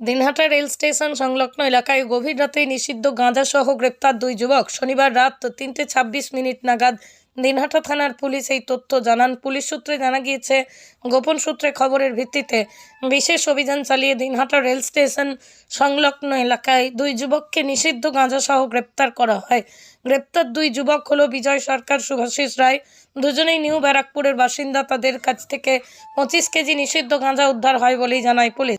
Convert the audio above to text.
Dinhata rail station সংলগ্ন এলাকায় গভীর রাতে নিষিদ্ধ গাঁজা সহ গ্রেপ্তার দুই যুবক। শনিবার রাত তিনটে ছাব্বিশ মিনিট নাগাদ দিনহাটা থানার পুলিশ এই তথ্য জানান। পুলিশ সূত্রে জানা গিয়েছে, গোপন সূত্রে খবরের ভিত্তিতে বিশেষ অভিযান চালিয়ে দিনহাটা রেল স্টেশন সংলগ্ন এলাকায় দুই যুবককে নিষিদ্ধ গাঁজা সহ গ্রেপ্তার করা হয়। গ্রেপ্তার দুই যুবক হলো বিজয় সরকার শুভাশিস রায়। দুজনেই নিউ ব্যারাকপুরের বাসিন্দা। তাদের কাছ থেকে পঁচিশ কেজি নিষিদ্ধ গাঁজা উদ্ধার হয় বলেই জানায় পুলিশ।